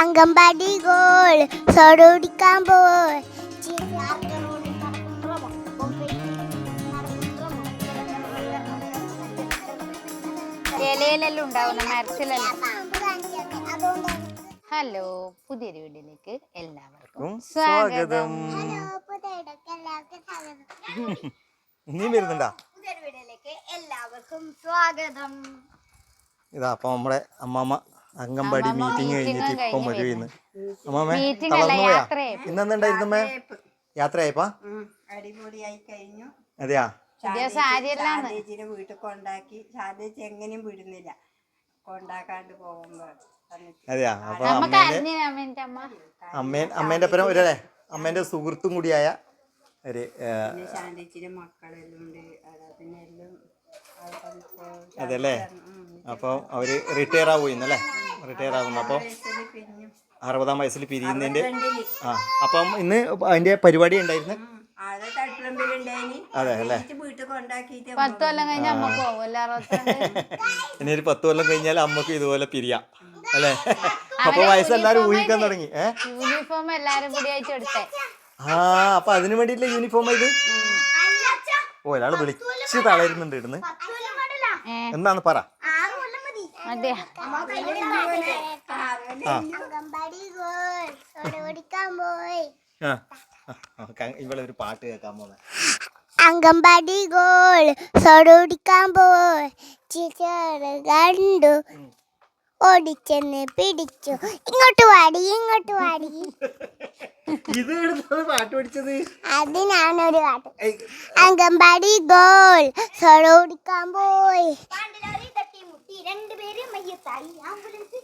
Angambadi goal സോടുടിക്കാൻ പോയി ഇലയിലെല്ലാം ഉണ്ടാവുന്ന മരത്തിലെല്ലാം? ഹലോ പുതിയൊരു വീഡിയോയിലേക്ക് എല്ലാവർക്കും സ്വാഗതം. ഇനിയും വരുന്നുണ്ടാ? എല്ലാവർക്കും സ്വാഗതം. ഇതാ അപ്പൊ നമ്മുടെ അമ്മാമ്മ അംഗൻവാടി മീറ്റിംഗ് കഴിഞ്ഞിട്ട് ഇപ്പം വരുവെന്ന് അമ്മാമേ തളർന്നു പോയാ? ഇന്നെന്തുണ്ടായിരുന്നമ്മേ യാത്രയായപ്പാ? അടിപൊളിയായി കഴിഞ്ഞു. അതെയാ? ശാലേജിനെ വീട്ടിൽ കൊണ്ടാക്കി. ശാലേജ് എങ്ങനെയും വിടുന്നില്ല. കൊണ്ടാക്കാണ്ട് പോകുമ്പോ അതെയാ? അപ്പൊ അമ്മേന്റെ അമ്മ? അമ്മേ അമ്മേന്റെ ഒപ്പം ഒരു അമ്മേന്റെ സുഹൃത്തും കൂടിയായ ഒരു പിന്നെ മക്കളെല്ലാം ഉണ്ട്. പിന്നെ എല്ലാം അതെല്ലേ? അപ്പൊ അവർ റിട്ടയർ ആവുക ഇന്നല്ലേ റിട്ടയർ ആകുന്നു. അപ്പോൾ അറുപതാം വയസ്സിൽ പിരിയുന്നതിന്റെ ആ അപ്പം ഇന്ന് അതിന്റെ പരിപാടി ഉണ്ടായിരുന്നു. അതെ അല്ലേ? പത്ത് കൊല്ലം കഴിഞ്ഞാൽ ഇനി ഒരു പത്ത് കൊല്ലം കഴിഞ്ഞാൽ അമ്മയ്ക്ക് ഇതുപോലെ പിരിയാം. അല്ലേ? അപ്പൊ വയസ്സെല്ലാരും ഊഹിക്കാൻ തുടങ്ങി. യൂണിഫോം എല്ലാരും എടുത്തേ. ആ അപ്പൊ അതിനു വേണ്ടിയിട്ടില്ല യൂണിഫോം ഇത്? ഓ ഒരാൾ വിളിച്ച് തളരുന്നുണ്ട് ഇടുന്ന് എന്താന്ന് പറ? ആ, ആ, ഒരു പാട്ട് കേൾക്കാൻ പോന്നെ. അങ്കമ്പാടി ഗോൾ സോടോടിക്കാൻ പോയി. ടീച്ചർ കണ്ടു. ഓടിച്ചെന്ന് പിടിച്ചു. ഇങ്ങോട്ട് വാടി ഇങ്ങോട്ട് വാടി. ഇത് പാട്ട് പഠിച്ചത്. അതിനാണൊരു പാട്ട്. അംഗൻവാടി ഗോൾ പോയി. ആംബുലൻസ്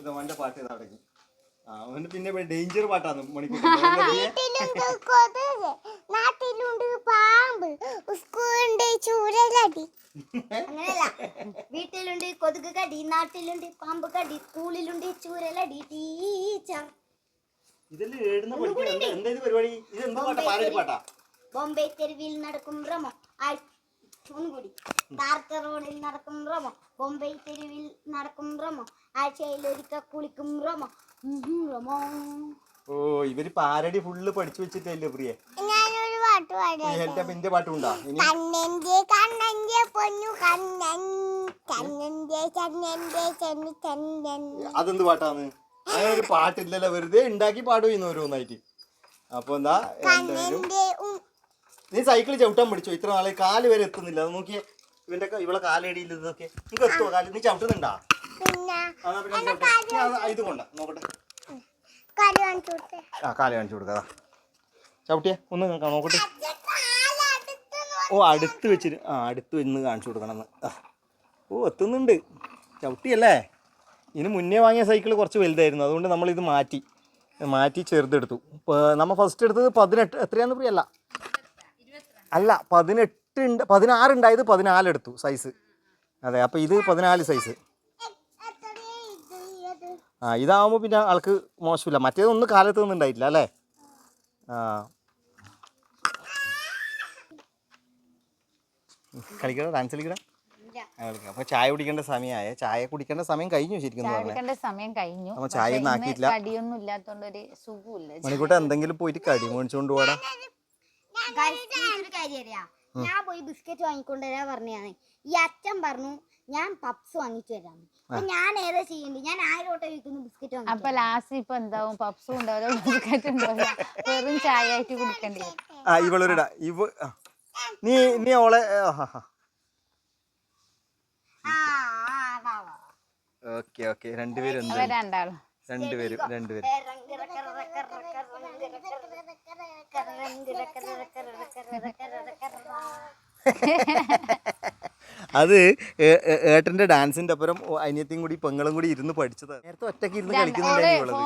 ഇത് അവന്റെ പാട്ട് തുടങ്ങി അവന് പിന്നെ ഡേഞ്ചർ പാട്ടാണ് മണിക്കൂർ നാട്ടിലുണ്ട് പാമ്പ്. സ്കൂളുണ്ട് ചൂരലടി. അങ്ങനെയല്ല. വീട്ടിലുണ്ട് കൊതുക് കടി നാട്ടിലുണ്ട് പാമ്പ് കടി സ്കൂളിലുണ്ട് ചൂരലടി ടീച്ചർ. ബോംബെ തെരുവിൽ നടക്കും റമോ ഒന്നുകൂടി ടാർച്ച റോഡിൽ നടക്കും റമോ ബോംബെ തെരുവിൽ നടക്കും റമോ ആഴ്ചയിൽ ഒരിക്കൽ കുളിക്കും റമോ റമോ ഓ ഇവർ പാരടി ഫുള്ള് പഠിച്ചു വെച്ചിട്ടല്ലേ പ്രിയ? പാട്ടുണ്ടോ? കണ്ണന്റെ കണ്ണന്റെ പൊന്നു കണ്ണൻ കണ്ണന്റെ കണ്ണന്റെ ചെന്നു ചണ്ണൻ അതെന്ത് പാട്ടാണ് അങ്ങനെ ഒരു പാട്ടില്ലല്ലോ വെറുതെ ഉണ്ടാക്കി പാടുന്നു ഓരോന്നായിട്ട്. അപ്പൊ എന്താ നീ സൈക്കിൾ ചവിട്ടാൻ പിടിച്ചോ ഇത്ര നാളെ കാൽ വരെ എത്തുന്നില്ല. അത് നോക്കിയേ ഇവന്റെ ഇവളെ കാലടിയിൽ ഇതൊക്കെ നിനക്ക് എത്തുവോ കാൽ? നീ ചവിട്ടുന്നുണ്ടാ? ഇത് കൊണ്ടാ നോക്കട്ടെ. ആ കാൽ കാണിച്ചു കൊടുക്കാ ചവിട്ടിയേ ഒന്ന് നോക്കാം നോക്കട്ടെ. ഓ അടുത്ത് വെച്ചിട്ട് ആ അടുത്ത് വെന്ന് കാണിച്ചു കൊടുക്കണം ഓ എത്തുന്നുണ്ട്. ചവിട്ടിയല്ലേ? ഇതിന് മുന്നേ വാങ്ങിയ സൈക്കിൾ കുറച്ച് വലുതായിരുന്നു. അതുകൊണ്ട് നമ്മളിത് മാറ്റി. മാറ്റി ചെറുതെടുത്തു. നമ്മൾ ഫസ്റ്റ് എടുത്തത് പതിനെട്ട് എത്രയാന്ന് പ്രിയല്ല അല്ല പതിനെട്ട് ഉണ്ട് പതിനാറ് ഉണ്ടായത് പതിനാലെടുത്തു സൈസ് അതെ അപ്പോൾ ഇത് പതിനാല് സൈസ് ആ ഇതാവുമ്പോൾ പിന്നെ ആൾക്ക് മോശമില്ല. മറ്റേതൊന്നും കാലത്ത് ഒന്നും ഉണ്ടായിട്ടില്ല അല്ലേ? ആ. കളിക്കട ഡാൻസ് കളിക്കട അപ്പോൾ ചായ കുടിക്കേണ്ട സമയമായ. ചായ കുടിക്കേണ്ട സമയം കഴിഞ്ഞു ശരിക്കും ചാടിക്കേണ്ട സമയം കഴിഞ്ഞു. ചായ ഒന്നും ആക്കിയിട്ടില്ല. കടിയൊന്നും ഇല്ലാത്തോണ്ട് ഒരു സുഖമില്ല മണിക്കൂട്ട എന്തെങ്കിലും പോയിട്ട് കടി മേടിച്ചോണ്ട് പോടാ. ഞാൻ പോയി ബിസ്ക്കറ്റ് വാങ്ങിക്കൊണ്ടുവരാ പറഞ്ഞാണ് ഈ അച്ഛൻ പറഞ്ഞു ഞാൻ പപ്സ് വാങ്ങിച്ചു തരാന്ന്. അപ്പൊ ഞാൻ ഏതാ ചെയ്യണ്ടേ? ഞാൻ ആയിരോട്ടെ വിൽക്കുന്നു ബിസ്ക്കറ്റ് വാങ്ങി അപ്പൊ ലാസ്റ്റ് ഇപ്പൊ എന്താവും? പപ്സും ഉണ്ടാവില്ല ബിസ്ക്കറ്റ് ഉണ്ടാവില്ല വെറും ചായ ആയിട്ട് കുടിക്കണ്ടേ? ആ ഇവളൊരു ഇവ. നീ നീ ഓളെ ഓക്കെ ഓക്കെ. രണ്ടുപേരും രണ്ടുപേരും. രണ്ടുപേരും അത് ഏട്ടന്റെ ഡാൻസിന്റെ അപ്പുറം അനിയത്തിയും കൂടി പെങ്ങളും കൂടി ഇരുന്ന് പഠിച്ചതാണ്. നേരത്തെ ഒറ്റയ്ക്ക് ഇരുന്ന് കളിക്കുന്നുണ്ടായിരുന്നു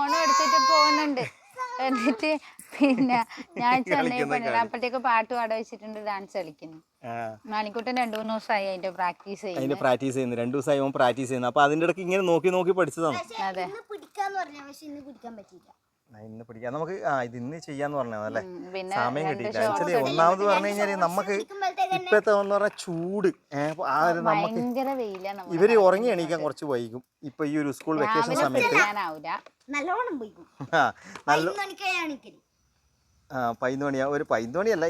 എന്നിട്ട് പിന്നെ ഞാൻ ചെന്നൈ പണിയാണ് അപ്പോഴത്തേക്ക് പാട്ട് പാട വെച്ചിട്ടുണ്ട് ഡാൻസ് കളിക്കുന്നു. ആ. മാണിക്കുട്ടൻ രണ്ടു മൂന്ന് ദിവസമായി അതിന്റെ പ്രാക്ടീസ് അതിന്റെ ചെയ്യുന്നു പ്രാക്ടീസ് ചെയ്യുന്നു. രണ്ടു ദിവസമായി അവൻ പ്രാക്ടീസ് ചെയ്യുന്നു. അപ്പൊ അതിന്റെ ഇടയ്ക്ക് ഇങ്ങനെ നോക്കി നോക്കി പഠിച്ചതാണ്. അതെ. ഇന്ന് പിടിക്കാന്ന് പറഞ്ഞ പക്ഷെ ഇന്ന് പിടിക്കാൻ പറ്റിയില്ല. ഇന്ന് പിടിക്കാം നമുക്ക് ആ ഇത് ഇന്ന് ചെയ്യാന്ന് പറഞ്ഞത് അല്ലേ? പിന്നെ സമയം കിട്ടിയില്ല. ആക്ച്വലി ഒന്നാമത് പറഞ്ഞു കഴിഞ്ഞാൽ നമുക്ക് ഇപ്പത്തെ എന്ന് പറഞ്ഞാൽ ചൂട്. ആ ഒരു നമുക്ക് ഇവർ ഉറങ്ങി എണീക്കാൻ കുറച്ച് വൈകും. ഇപ്പൊ ഈ ഒരു സ്കൂൾ വെക്കേഷൻ സമയത്ത് നല്ലോണം പോയിക്കും നല്ല ഒരു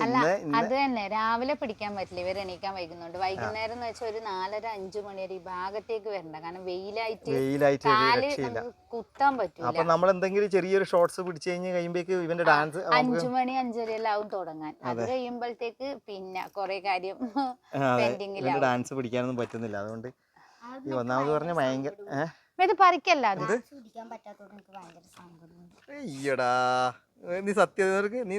ഇന്ന് അത് തന്നെ. രാവിലെ പിടിക്കാൻ പറ്റില്ല. ഇവർ എണീക്കാൻ വൈകുന്നുണ്ട്. വൈകുന്നേരം എന്ന് വെച്ചാൽ ഒരു നാലര അഞ്ചു മണി വരെ ഈ ഭാഗത്തേക്ക് വരണ്ട. കാരണം വെയിലായിട്ട് വെയിലായിട്ട് രക്ഷയില്ല. കുത്താൻ പറ്റും അപ്പൊ നമ്മൾ എന്തെങ്കിലും ചെറിയൊരു ഷോർട്സ് പിടിച്ചു കഴിഞ്ഞ് കഴിയുമ്പോഴേക്ക് ഇവന്റെ ഡാൻസ് അഞ്ചു മണി അഞ്ചരയെല്ലാം ആവും തുടങ്ങാൻ. അത് കഴിയുമ്പോഴത്തേക്ക് പിന്നെ കൊറേ കാര്യം പെൻഡിങ്ങിലാണ് ഡാൻസ് പിടിക്കാനൊന്നും പറ്റുന്നില്ല. അതുകൊണ്ട് ഈ ഒന്നാമത് പറഞ്ഞ ഭയങ്കര ഏഹ് ഇത് പറിക്കല്ല അത്. അയ്യടാ. നീ സത്യർക്ക് നീ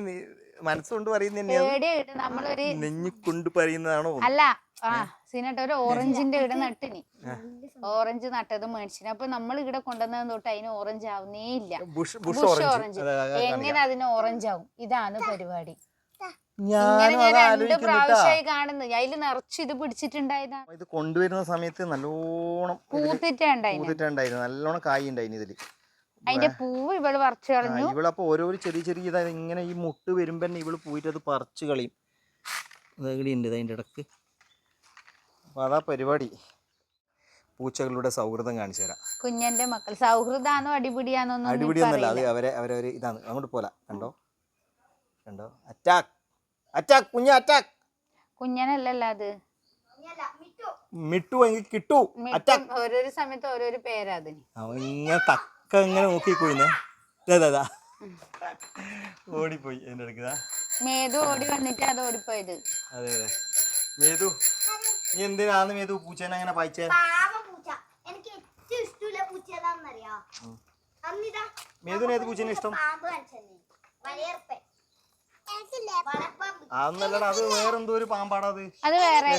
മനസ്സുകൊണ്ട് പറയുന്ന തന്നെയാണ് പേടിയായിട്ട് നമ്മളൊരു നെഞ്ഞു കൊണ്ട് പറയുന്നതാണോ? അല്ല ആ സീനട്ട് ഒരു ഓറഞ്ചിന്റെ ഇവിടെ നട്ടിനി. ഓറഞ്ച് നട്ടത് മേടിച്ചിന്. അപ്പൊ നമ്മൾ ഇവിടെ കൊണ്ടുവന്നത് തൊട്ട് അതിന് ഓറഞ്ച് ആവുന്നേ ഇല്ല. Bush orange. എങ്ങനെ അതിന് ഓറഞ്ച് ആവും? ഇതാണ് പരിപാടി. ഞാനും ഞാൻ അത് രണ്ട് കാണുന്നു അതിൽ നിറച്ച് ഇത് പിടിച്ചിട്ടുണ്ടായതാ. ഇത് കൊണ്ടുവരുന്ന സമയത്ത് നല്ലോണം പൂത്തിട്ടുണ്ടായിരുന്നു നല്ലോണം കായ് ഉണ്ടായിരുന്നു ഇതിൽ. അതിന്റെ പൂവ് ഇവൾ പറിച്ചു കളഞ്ഞു. ഇവളപ്പോ ഓരോരോ ചെറിയ ചെറിയ ഇതാ ഇങ്ങനെ ഈ മുട്ട് വരുമ്പോ തന്നെ ഇവൾ പോയിട്ട് അത് പറിച്ചു കളയും. അതിന്റെ ഉണ്ട് ഇടയ്ക്ക്. അപ്പൊ അതാ പരിപാടി. പൂച്ചകളുടെ സൗഹൃദം കാണിച്ചു തരാം. കുഞ്ഞന്റെ മക്കൾ. സൗഹൃദാണോ അടിപിടിയാണോ അടിപിടിയൊന്നല്ല അത് അവരെ അവരവര് ഇതാണ്. അങ്ങോട്ട് പോലാ കണ്ടോ? കണ്ടോ? അറ്റാക്ക് അറ്റാക്ക് കുഞ്ഞ അറ്റാക്ക് കുഞ്ഞനല്ലല്ല അത്. മിട്ടു എങ്കിൽ കിട്ടു. അറ്റാക്ക് ഓരോരോ സമയത്ത് ഓരോരോ പേരാ അതിന്. ഇങ്ങനെ തക്ക ഇങ്ങനെ നോക്കി കുഴിഞ്ഞേ ഇതാ ഓടിപ്പോയി എന്റെ അടുക്കതാ മേതു ഓടി വന്നിട്ട് അത് ഓടിപ്പോയത്. അതെ അതെ. മേതു നീ എന്തിനാന്ന് മേതു പൂച്ചേനെ അങ്ങനെ പായിച്ചേ? മേതുവിന് ഏത് പൂച്ചേനെ ഇഷ്ടം പാമ്പ് കാണിച്ചെന്നെ വളയർപ്പൻ വളപ്പാമ്പ് അതൊന്നല്ലടാ അത് വേറെന്തോ ഒരു പാമ്പാടാ അത്. അത് വേറെ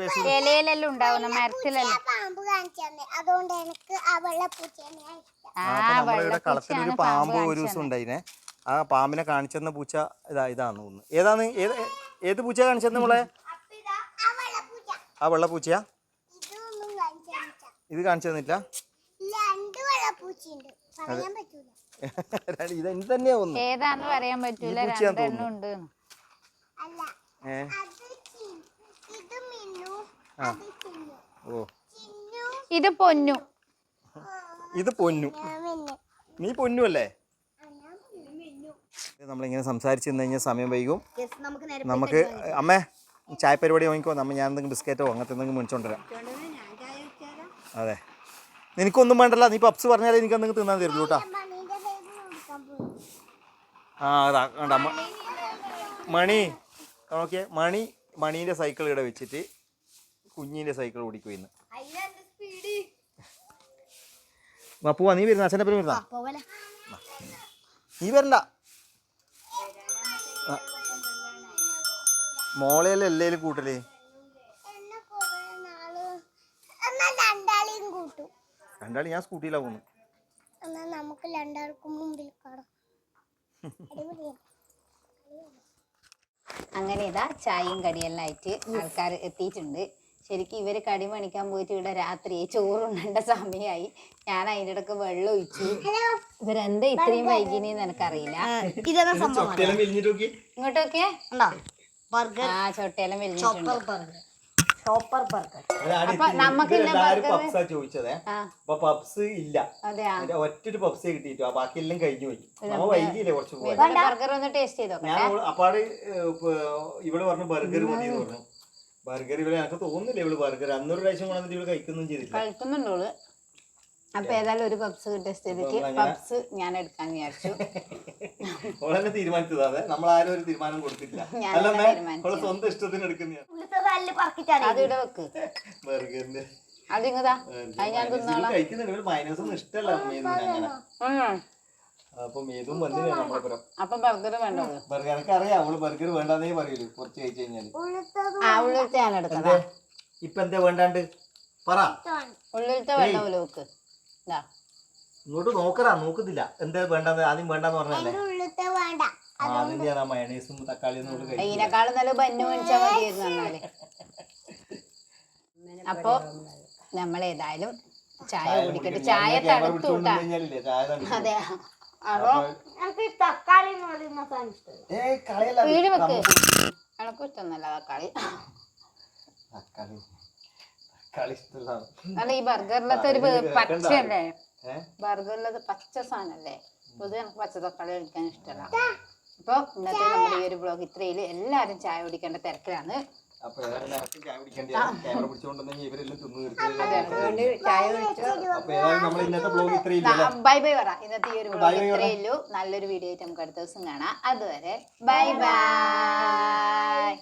വിഷം ഇലയിലെല്ലാം ഉണ്ടാവുന്ന മരത്തിലെല്ലാം. പാമ്പ് കാണിച്ചെന്നെ. അതുകൊണ്ട് എനിക്ക് ആ വെള്ളപ്പൂച്ചേനെ ഇഷ്ടം. ആ അപ്പൊ നമ്മളിവിടെ കളത്തിലൊരു വെള്ളപ്പൂച്ചയാണ് പാമ്പ് പാമ്പ് ഒരു ദിവസം ഉണ്ടായിനെ. ആ പാമ്പിനെ കാണിച്ചെന്ന പൂച്ച ഇതാ ഇതാന്ന് തോന്നുന്നു. ഏതാന്ന്? ഏത് ഏത് പൂച്ച കാണിച്ചെന്ന് നമ്മളെ അപ്പൊ ഇതാ ആ വെള്ളപ്പൂച്ച ആ വെള്ള പൂച്ചയാ? ഇതൊന്നും കാണിച്ചില്ല ഇത് കാണിച്ചു തന്നില്ല രണ്ട് വെള്ളപ്പൂച്ചയുണ്ട് പറയാൻ പറ്റൂല. ഇത് ഇത് തന്നെയാ ഒന്ന് ഏതാന്ന് പറയാൻ പറ്റൂല. ഈ പൂച്ചയാന്ന് രണ്ടെണ്ണം ഉണ്ട്. അല്ല ഏ? അത് ചി- ഇത് മിന്നു അത് ചിന്നു. ഓ. ചിന്നു. ഇത് പൊന്നു. ഇത് പൊന്നു. ഞാൻ മിന്നു. നീ പൊന്നു അല്ലേ? നമ്മളിങ്ങനെ സംസാരിച്ച് നിന്ന് കഴിഞ്ഞാൽ സമയം വൈകും. നമുക്ക് നേരെ നമുക്ക് അമ്മേ ചായ പരിപാടി വാങ്ങിക്കോ. നമ്മ ഞാൻ എന്തെങ്കിലും ബിസ്ക്കറ്റോ അങ്ങനത്തെ എന്തെങ്കിലും മേടിച്ചോണ്ടരാം അതെ. നിനക്കൊന്നും വേണ്ടല്ല. നീ പപ്സ് പറഞ്ഞാലേ എനിക്ക് എന്തെങ്കിലും തിന്നാൻ തരുള്ളൂ കേട്ടോ. ആ അതാ കണ്ട മണി നോക്കിയേ മണി മണീന്റെ സൈക്കിൾ ഇവിടെ വെച്ചിട്ട് കുഞ്ഞിന്റെ സൈക്കിൾ ഓടിക്കും ഇന്ന്. അപ്പൂവാ നീ വരുന്ന അച്ഛന്റെ പേര് വരുന്ന. നീ വരണ്ട. ആ. മോളെയല്ലേ എല്ലേലും കൂട്ടലേ? രണ്ടാളും ഞാൻ സ്കൂട്ടിയിലാണ് പോകുന്നു നമുക്ക് രണ്ടാൾക്കും മുമ്പിൽ കാണാം. അങ്ങനെ ഇതാ ചായയും കടിയെല്ലാം ആയിട്ട് ആൾക്കാർ എത്തിയിട്ടുണ്ട്. ശരിക്കും ഇവർ കടി മണിക്കാൻ പോയിട്ട് ഇവിടെ രാത്രി ചോറുണ്ണേണ്ട സമയമായി ഞാൻ അതിന്റെ ഇടയ്ക്ക് വെള്ളം ഒഴിച്ചു. ഇവരെന്താ ഇത്രയും വൈകിനെന്ന് എനിക്കറിയില്ല. ഇതെന്നാ സംഭവം? ഇങ്ങോട്ടൊക്കെ? ആ ചൊട്ടയെല്ലാം വലിഞ്ഞിട്ടുണ്ട് ബർഗർ ഷോപ്പർ ബർഗർ burger- പപ്സാ ചോദിച്ചതേ. ആ. അപ്പൊ പപ്സ് ഇല്ല. അതെയാ? അതിന്റെ ഒറ്റൊരു പപ്സേ കിട്ടിയിട്ടു ആ ബാക്കിയെല്ലാം കഴിഞ്ഞു പോയി. നമ്മ വൈകിയില്ലേ കുറച്ച് പോയി ബർഗർ ഒന്ന് ടേസ്റ്റ് ചെയ്തോ ഞാൻ ഓൾ അപ്പാട് ഏഹ്, ഇപ്പൊ ഇവൾ പറഞ്ഞു ബർഗർ മതി എന്ന് പറഞ്ഞു. ബർഗർ ഇവൾ എനിക്ക് തോന്നുന്നില്ല ഇവൾ ബർഗർ അന്നൊരു പ്രാവശ്യം കൊണ്ടുവന്നിട്ട് ഇവൾ കഴിക്കൊന്നും ചെയ്തില്ല. കഴിക്കുന്നുണ്ടോൾ അപ്പൊ ഏതായാലും ഒരു പപ്സ് ടെസ്റ്റ് ചെയ്തിട്ട് പപ്സ് ഞാൻ എടുക്കാൻ വിചാരിച്ചു. ഓളെന്നെ തീരുമാനിച്ചതാ. അതെ നമ്മൾ ആരും ഒരു തീരുമാനം കൊടുത്തില്ല അല്ല സ്വന്തം ഇഷ്ടത്തിന് എടുക്കുന്ന അത് ഇവിടെ വെക്ക്. ബർഗറിന്റെ. അതിങ്ങതാ. അത് ഞാൻ തിന്നോളാം. കഴിക്കുന്നുണ്ട്. ഇവൾ മൈനസ് ഒന്നും ഇഷ്ടമല്ല അങ്ങനെ. ഉം. അപ്പൊ മേതും വന്നില്ല നമ്മളെ പുറം അപ്പൊ ബർഗർ വേണ്ടോ ബർഗർ എനിക്ക് അറിയാം അവൾ ബർഗർ വേണ്ടാന്നേ പറയൂലു കുറച്ച് കഴിച്ചു കഴിഞ്ഞാൽ. ആ ഉള്ളിലത്തെ ഞാൻ എടുക്കതാ ഇപ്പൊ എന്താ വേണ്ടാണ്ട്? പറ. ഉള്ളിലത്തെ വെള്ളം പോലെ വെക്ക്. ഇങ്ങോട്ട് നോക്കറാ നോക്കുന്നില്ല എന്താ വേണ്ടെന്ന് ആദ്യം വേണ്ടെന്ന് പറഞ്ഞല്ലേ ഉള്ളത്തെ വേണ്ട ആ അതിന്റെ ആ മയണൈസും തക്കാളിയും നമ്മൾ കഴിക്കും ഇതിനേക്കാളും നല്ല ബന്നു മേടിച്ചാൽ മതിയായിരുന്നു എന്നാൽ അപ്പൊ നമ്മൾ ഏതായാലും ചായ കുടിക്കട്ടെ. ചായ തണുത്തു കൂട്ടാ. കഴിഞ്ഞാലില്ലേ ചായ തണുത്തു അതെ. അപ്പൊ എനിക്ക് ഈ തക്കാളി എന്ന് പറയുന്ന സാധനം ഇഷ്ടമല്ല ഏയ് കളയല്ല. വീട് വെക്ക്. നമുക്ക് എനക്കും ഇഷ്ടമൊന്നുമല്ല തക്കാളി. തക്കാളി. അല്ല ഈ ബർഗറിലത്തെ ഒരു ഏഹ് ബർഗറിലത് പച്ച സാധനല്ലേ പൊതുവെ എനിക്ക് പച്ച തക്കാളി കഴിക്കാൻ ഇഷ്ടമല്ല അപ്പൊ ഇന്നത്തെ നമ്മുടെ ഈ ഒരു ബ്ലോഗ് ഇത്രയിൽ എല്ലാരും ചായ കുടിക്കേണ്ട തിരക്കിലാണ്. അപ്പൊ ചായ ക്യാമറ പിടിച്ചുകൊണ്ടെങ്കിൽ ഇവരെല്ലാം തിന്നു ബൈ ബൈ പറ. ഇന്നത്തെ ഈ ഒരു പറ. ഇത്രയേ നല്ലൊരു വീഡിയോ ആയിട്ട് നമുക്ക് അടുത്ത ദിവസം കാണാം. അതുവരെ ബൈ ബൈ